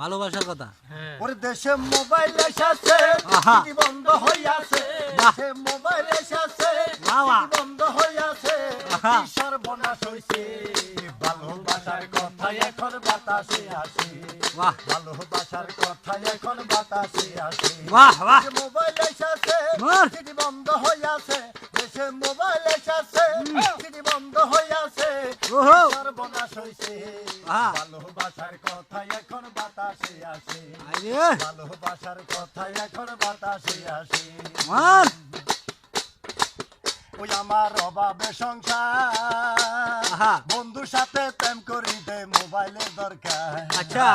ভালোবাসার কথা? ওরে দেশে মোবাইল এসেছে বন্ধ হইয়াছে। দেশে মোবাইল এসেছে বন্ধ হইয়াছে। সর্বনাশ হইছে। ভালোবাসার কথা এখন বাতাসে আসে। বাহ। ভালোবাসার কথা এখন বাতাসে আসে। বাহ বাহ। দেশে মোবাইল এসেছে। বন্ধ হইয়াছে। দেশে মোবাইল এসেছে বন্ধ হইয়াছে। সর্বনাশ হইছে। আহা। ভালোবাসার কথা এখন বাতাসে আসে। ভালোবাসার কথা এখন বাতাসে আসে। ওই আমার অভাবে সংসার। বন্ধুর সাথে প্রেম করিতে মোবাইলের দরকার। আচ্ছা।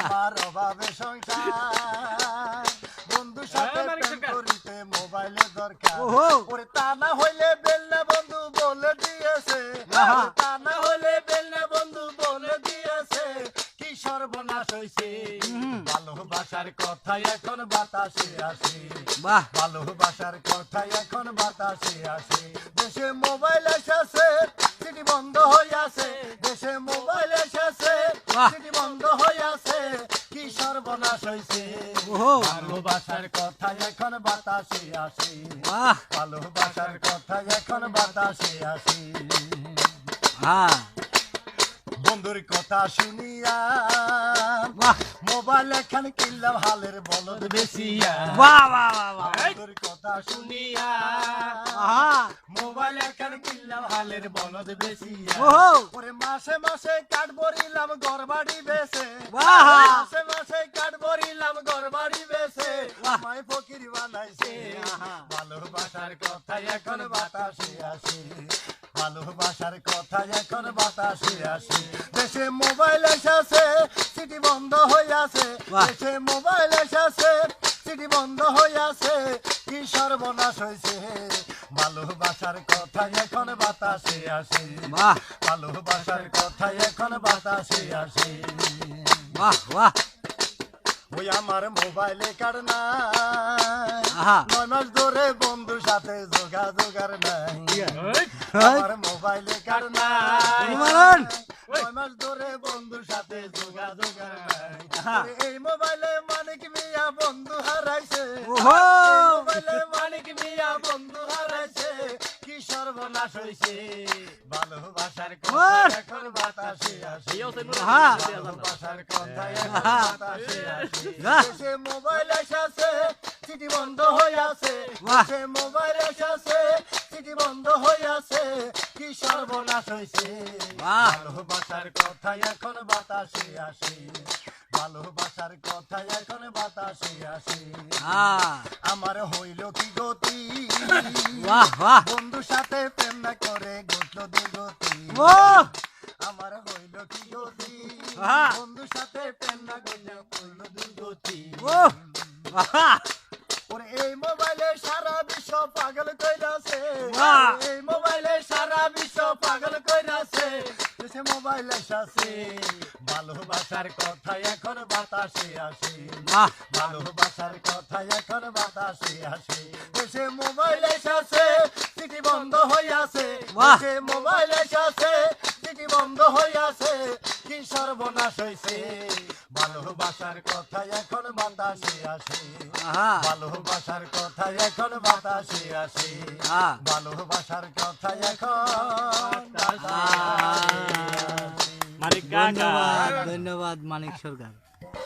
আমার অভাবে সংসার। বন্ধুর সাথে প্রেম করিতে মোবাইলের দরকার। ওরে তা না হইলে বেলনা বন্ধু বলে দিয়েছে। তা না সর্বনাশ হইছে। ভালোবাসার কথা এখন বাতাসে আসে। বাহ। ভালোবাসার কথা এখন বাতাসে আসে। দেশে মোবাইল এসেছে সিটি বন্ধ হইয়াছে দেশে মোবাইল এসেছে। সিটি বন্ধ হইয়াছে কি সর্বনাশ হইছে। ভালোবাসার কথা এখন বাতাসে আসে। বাহ। ভালোবাসার কথা এখন বাতাসে আসে। হ্যাঁ। বন্ধুর কথা শুনিয়া বাহ। মোবাইল এখন কিনলাম হালের বলদ বেশিয়া। বন্ধুর কথা শুনিয়া মোবাইল এখন কিনলাম হালের বলদ বেশিয়া। ওরে মাসে মাসে কাঠ ভরিলাম ঘর বাড়ি বেসে! মাসে মাসে কাঠ বেসে আমায় ফকির বানাইছে। আহা। ভালোবাসার কথা এখন বাতাসে আসে। ভালোবাসার কথা এখন বাতাসে আসে। দেশে মোবাইল এসেছে সিটি বন্ধ হইয়াছে! দেশে মোবাইল এসেছে সিটি বন্ধ হইয়াছে কি সর্বনাশ হয়েছে? ভালোবাসার কথা এখন বাতাসে আসে। ভালোবাসার কথা এখন বাতাসে আসে। বাহ বাহ। ওই আমার মোবাইলে কার নাই? নয় মাস ধরে বন্ধুর সাথে যোগাযোগ আর নাই আমার মোবাইলে কার নাই? নয় মাস ধরে বন্ধুর সাথে যোগাযোগ আর নাই এই মোবাইলে মানিক মিয়া বন্ধু হারাইছে। ওহো। মোবাইলে মানিক মিয়া সর্বনাশ হইছে। ভালোবাসার কথা এখন বাতাসে আসে। ভালোবাসার কথা এখন বাতাসে আসে। মোবাইল এসেছে চিঠি বন্ধ বাহ। দেশে মোবাইল এসেছে চিঠি বন্ধ হইয়াছে কি সর্বনাশ হইছে। ভালোবাসার কথা এখন বাতাসে আসে। ভালোবাসার কথা এখন বাতাসে আসে। আমার হইল কি গতি? বাহ সাথে প্রেম না করে ঘটল দুর্গতি আমার হইল কি গতি? আহা। বন্ধুর সাথে প্রেম না করলে করল দুর্গতি। ওরে এই মোবাইলে সারা বিশ্ব পাগল কইরাছে। এই মোবাইলে সারা বিশ্ব পাগল কইরাছে। সে মোবাইল এসেছে। ভালোবাসার কথা এখন বাতাসে আসে। ভালোবাসার কথা এখন বাতাসে আসে। দেশে মোবাইল এসেছে চিঠি বন্ধ হইয়াছে আছে। দেশে মোবাইল এসেছে সিটি বন্ধ হইয়াছে কি সর্বনাশ হইছে? ভালোবাসার কথা এখন বাতাসে আসে। আহা। ভালোবাসার কথা এখন বাতাসে আসে। ভালোবাসার কথা এখন বাতাসে আসে। ধন্যবাদ ধন্যবাদ মানিক সরকার।